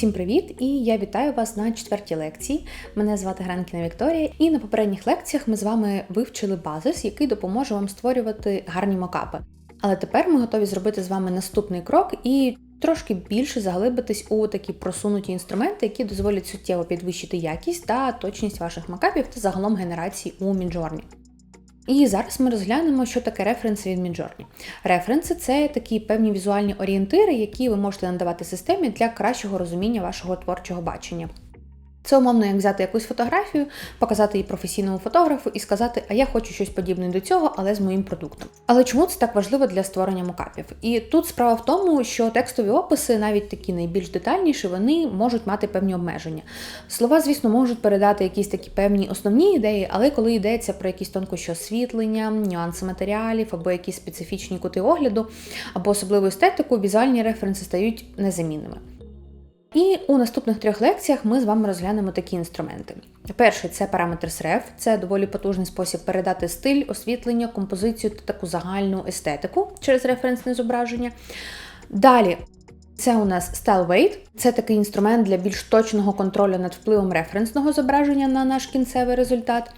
Всім привіт! І я вітаю вас на четвертій лекції. Мене звати Гранкіна Вікторія, і на попередніх лекціях ми з вами вивчили базис, який допоможе вам створювати гарні мокапи. Але тепер ми готові зробити з вами наступний крок і трошки більше заглибитись у такі просунуті інструменти, які дозволять суттєво підвищити якість та точність ваших макапів та загалом генерації у Midjourney. І зараз ми розглянемо, що таке референси від Midjourney. Референси це такі певні візуальні орієнтири, які ви можете надавати системі для кращого розуміння вашого творчого бачення. Це умовно, як взяти якусь фотографію, показати її професійному фотографу і сказати, а я хочу щось подібне до цього, але з моїм продуктом. Але чому це так важливо для створення мокапів? І тут справа в тому, що текстові описи, навіть такі найбільш детальніші, вони можуть мати певні обмеження. Слова, звісно, можуть передати якісь такі певні основні ідеї, але коли йдеться про якісь тонкощі освітлення, нюанси матеріалів або якісь специфічні кути огляду, або особливу естетику, візуальні референси стають незамінними. І у наступних трьох лекціях ми з вами розглянемо такі інструменти. Перший це параметр SREF, це доволі потужний спосіб передати стиль, освітлення, композицію та таку загальну естетику через референсне зображення. Далі. Це у нас Style Weight, це такий інструмент для більш точного контролю над впливом референсного зображення на наш кінцевий результат.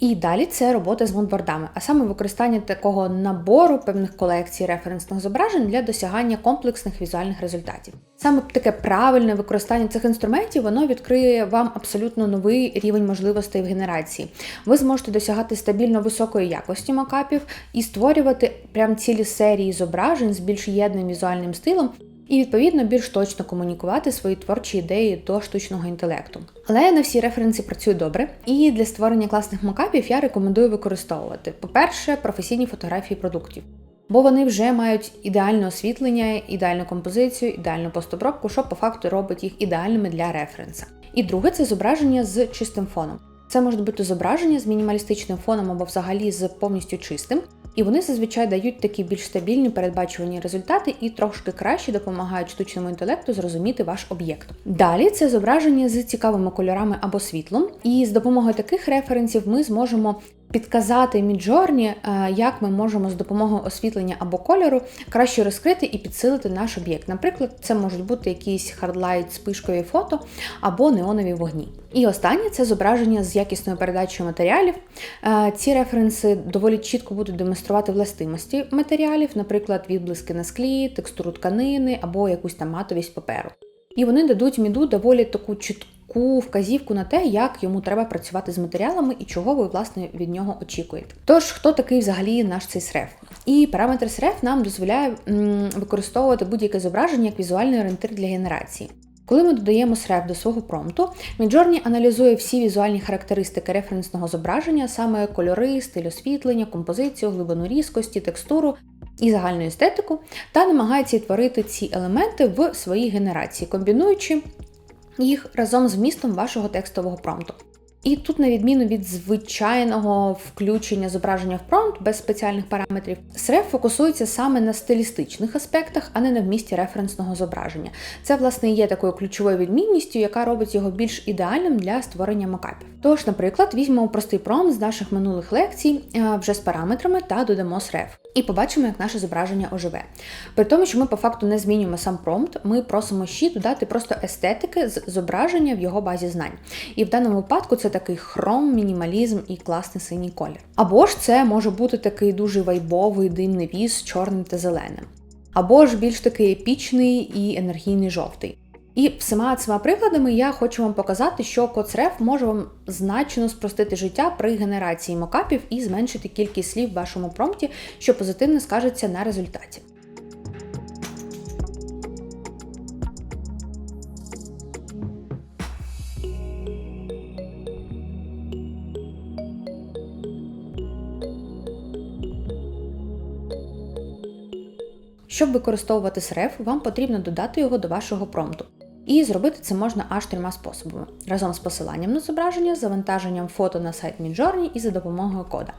І далі це робота з мунбордами, а саме використання такого набору певних колекцій референсних зображень для досягання комплексних візуальних результатів. Саме таке правильне використання цих інструментів воно відкриє вам абсолютно новий рівень можливостей в генерації. Ви зможете досягати стабільно високої якості макапів і створювати прям цілі серії зображень з більш єдним візуальним стилом, і, відповідно, більш точно комунікувати свої творчі ідеї до штучного інтелекту. Але не всі референси працюють добре, і для створення класних макапів я рекомендую використовувати, по-перше, професійні фотографії продуктів. Бо вони вже мають ідеальне освітлення, ідеальну композицію, ідеальну постобробку, що по факту робить їх ідеальними для референса. І друге це зображення з чистим фоном. Це можуть бути зображення з мінімалістичним фоном або взагалі з повністю чистим, і вони зазвичай дають такі більш стабільні передбачувані результати і трошки краще допомагають штучному інтелекту зрозуміти ваш об'єкт. Далі це зображення з цікавими кольорами або світлом, і з допомогою таких референсів ми зможемо підказати Міджорні, е, як ми можемо з допомогою освітлення або кольору краще розкрити і підсилити наш об'єкт. Наприклад, це можуть бути якісь хардлайт спишкові фото або неонові вогні. І останнє це зображення з якісною передачею матеріалів. Е, ці референси доволі чітко будуть демонструвати властивості матеріалів, наприклад, відблиски на склі, текстуру тканини або якусь там матовість паперу. І вони дадуть міду доволі таку чітку чітку вказівку на те, як йому треба працювати з матеріалами і чого ви власне від нього очікуєте. Тож, хто такий взагалі наш цей среф? І параметр среф нам дозволяє використовувати будь-яке зображення як візуальний орієнтир для генерації. Коли ми додаємо среф до свого промпту, Midjourney аналізує всі візуальні характеристики референсного зображення, саме кольори, стиль освітлення, композицію, глибину різкості, текстуру і загальну естетику, та намагається відтворити ці елементи в своїй генерації, комбінуючи їх разом з вмістом вашого текстового промпту. І тут, на відміну від звичайного включення зображення в промпт без спеціальних параметрів, SREF фокусується саме на стилістичних аспектах, а не на вмісті референсного зображення. Це, власне, є такою ключовою відмінністю, яка робить його більш ідеальним для створення макапів. Тож, наприклад, візьмемо простий промпт з наших минулих лекцій е, вже з параметрами та додамо SREF. І побачимо, як наше зображення оживе. При тому, що ми по факту не змінюємо сам промпт, ми просимо ще додати просто естетики з зображення в його базі знань. І в даному випадку це такий хром, мінімалізм і класний синій колір. Або ж це може бути такий дуже вайбовий димний віз з чорним та зеленим. Або ж більш такий епічний і енергійний жовтий. І всіма цими прикладами я хочу вам показати, що CodeSref може вам значно спростити життя при генерації мокапів і зменшити кількість слів в вашому промпті, що позитивно скажеться на результаті. Щоб використовувати SREF, вам потрібно додати його до вашого промпту. І зробити це можна аж трьома способами: разом з посиланням на зображення, завантаженням фото на сайт Midjourney і за допомогою кода.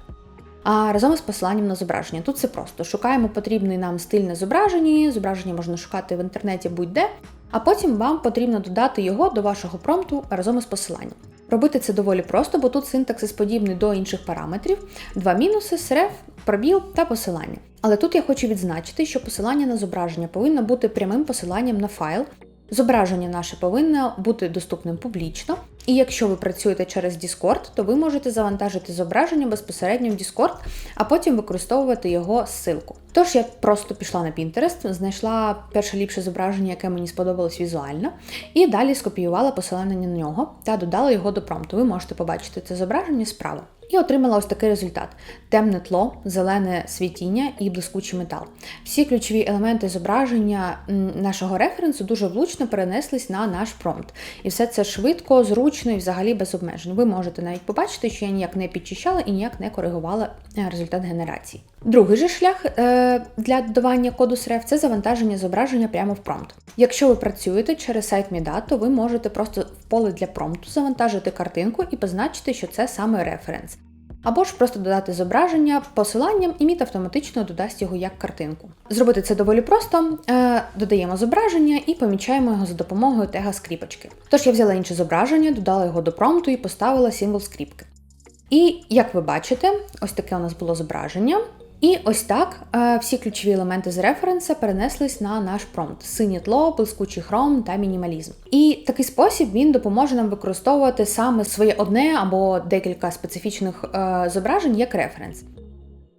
А разом із посиланням на зображення. Тут це просто шукаємо потрібний нам стиль на зображенні, зображення можна шукати в інтернеті будь-де, а потім вам потрібно додати його до вашого промпту разом із посиланням. Робити це доволі просто, бо тут синтаксис подібний до інших параметрів: два мінуси, среф, пробіл та посилання. Але тут я хочу відзначити, що посилання на зображення повинно бути прямим посиланням на файл. Зображення наше повинно бути доступним публічно, і якщо ви працюєте через Discord, то ви можете завантажити зображення безпосередньо в Discord, а потім використовувати його ссылку. Тож я просто пішла на Pinterest, знайшла перше ліпше зображення, яке мені сподобалось візуально, і далі скопіювала посилання на нього та додала його до промпту. Ви можете побачити це зображення справа. І отримала ось такий результат: темне тло, зелене світіння і блискучий метал. Всі ключові елементи зображення нашого референсу дуже влучно перенеслись на наш промпт. І все це швидко, зручно і взагалі без обмежень. Ви можете навіть побачити, що я ніяк не підчищала і ніяк не коригувала е, результат генерації. Другий же шлях е, для додавання коду SREF – це завантаження зображення прямо в промпт. Якщо ви працюєте через сайт Mida, то ви можете просто в поле для промпту завантажити картинку і позначити, що це саме референс. Або ж просто додати зображення посиланням, і міт автоматично додасть його як картинку. Зробити це доволі просто: е, додаємо зображення і помічаємо його за допомогою тега скріпочки. Тож я взяла інше зображення, додала його до промпту і поставила символ скріпки. І як ви бачите, ось таке у нас було зображення. І ось так е, всі ключові елементи з референса перенеслись на наш промпт: синє тло, блискучий хром та мінімалізм. І такий спосіб він допоможе нам використовувати саме своє одне або декілька специфічних е, зображень як референс.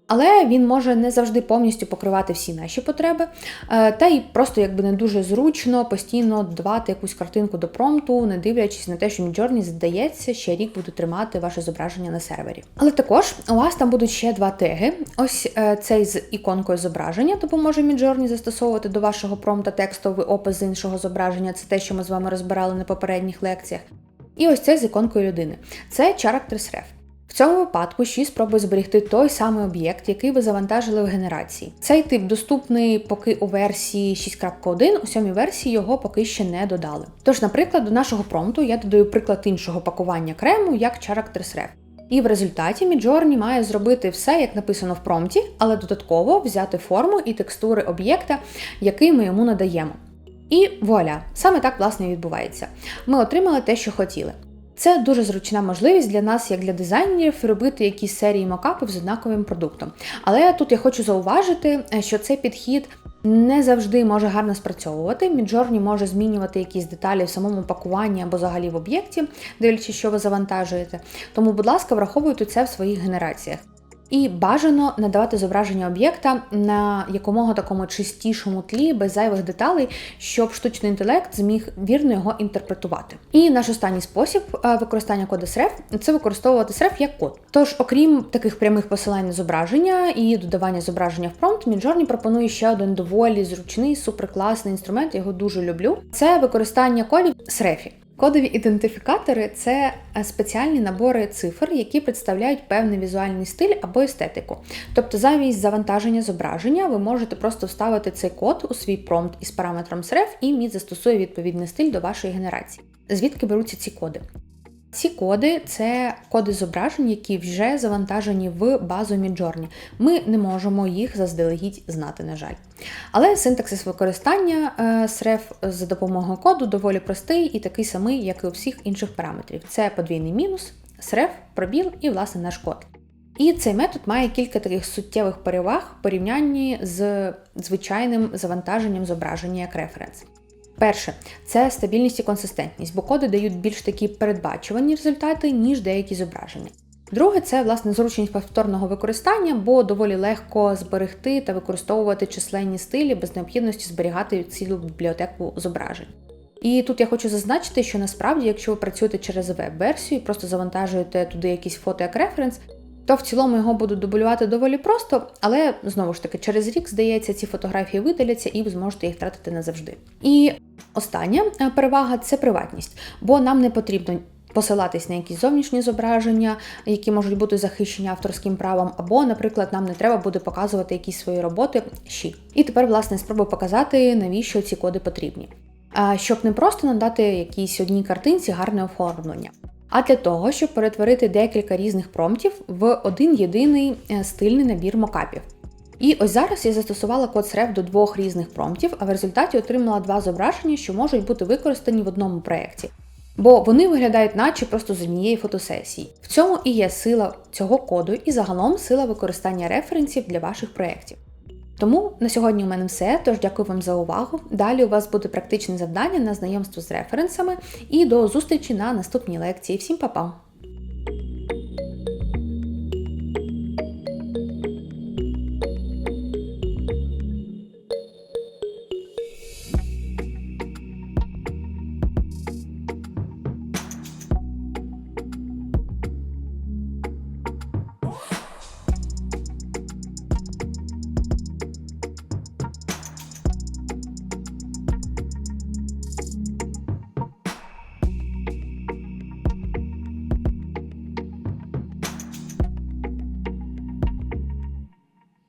Але він може не завжди повністю покривати всі наші потреби, е, та й просто якби не дуже зручно постійно додавати якусь картинку до промпту, не дивлячись на те, що Midjourney, здається, ще рік буде тримати ваше зображення на сервері. Але також у вас там будуть ще два теги. Ось е, цей з іконкою зображення допоможе Midjourney застосовувати до вашого промпта текстовий опис з іншого зображення. Це те, що ми з вами розбирали на попередніх лекціях. І ось цей з іконкою людини. Це Characters Ref. В цьому випадку 6 спробує зберегти той самий об'єкт, який ви завантажили в генерації. Цей тип доступний поки у версії 6.1, у сьомій версії його поки ще не додали. Тож, наприклад, до нашого промпту я додаю приклад іншого пакування крему як Characters Ref. І в результаті Midjourney має зробити все, як написано в промпті, але додатково взяти форму і текстури об'єкта, який ми йому надаємо. І вуаля, саме так власне відбувається. Ми отримали те, що хотіли. Це дуже зручна можливість для нас, як для дизайнерів, робити якісь серії мокапів з однаковим продуктом. Але тут я хочу зауважити, е, що цей підхід. Не завжди може гарно спрацьовувати. Міджорні може змінювати якісь деталі в самому пакуванні або взагалі в об'єкті, дивлячись, що ви завантажуєте. Тому, будь ласка, враховуйте це в своїх генераціях. І бажано надавати зображення об'єкта на якомога такому чистішому тлі, без зайвих деталей, щоб штучний інтелект зміг вірно його інтерпретувати. І наш останній спосіб е, використання коду SREF – це використовувати SREF як код. Тож, окрім таких прямих посилань на зображення і додавання зображення в промпт, Midjourney пропонує ще один доволі зручний, суперкласний інструмент. Я його дуже люблю. Це використання кодів SREF. Кодові ідентифікатори це е, спеціальні набори цифр, які представляють певний візуальний стиль або естетику. Тобто, замість завантаження зображення ви можете просто вставити цей код у свій промпт із параметром sref і мід застосує відповідний стиль до вашої генерації. Звідки беруться ці коди? Ці коди це коди зображень, які вже завантажені в базу Midjourney. Ми не можемо їх заздалегідь знати, на жаль. Але синтаксис використання SREF за допомогою коду доволі простий і такий самий, як і у всіх інших параметрів. Це подвійний мінус, SREF, пробіл і, власне, наш код. І цей метод має кілька таких суттєвих переваг в порівнянні з звичайним завантаженням зображення як референс. Перше, це стабільність і консистентність, бо коди дають більш такі передбачувані результати, ніж деякі зображення. Друге, це власне зручність повторного використання, бо доволі легко зберегти та використовувати численні стилі без необхідності зберігати цілу бібліотеку зображень. І тут я хочу зазначити, що насправді, якщо ви працюєте через веб-версію просто завантажуєте туди якісь фото як референс, то в цілому його будуть дублювати доволі просто, але знову ж таки, через рік, здається, ці фотографії видаляться і ви зможете їх тратити назавжди. І остання е, перевага це приватність, бо нам не потрібно. Посилатись на якісь зовнішні зображення, які можуть бути захищені авторським правом, або, наприклад, нам не треба буде показувати якісь свої роботи щі. І тепер, власне, спробую показати, навіщо ці коди потрібні. Щоб не просто надати якійсь одній картинці гарне оформлення а для того, щоб перетворити декілька різних промптів в один єдиний е, стильний набір мокапів. І ось зараз я застосувала код SREF до двох різних промптів, а в результаті отримала два зображення, що можуть бути використані в одному проєкті. бо вони виглядають наче просто з однієї фотосесії. В цьому і є сила цього коду, і загалом сила використання референсів для ваших проєктів. Тому на сьогодні у мене все. Тож дякую вам за увагу. Далі у вас буде практичне завдання на знайомство з референсами і до зустрічі на наступній лекції. Всім па-па!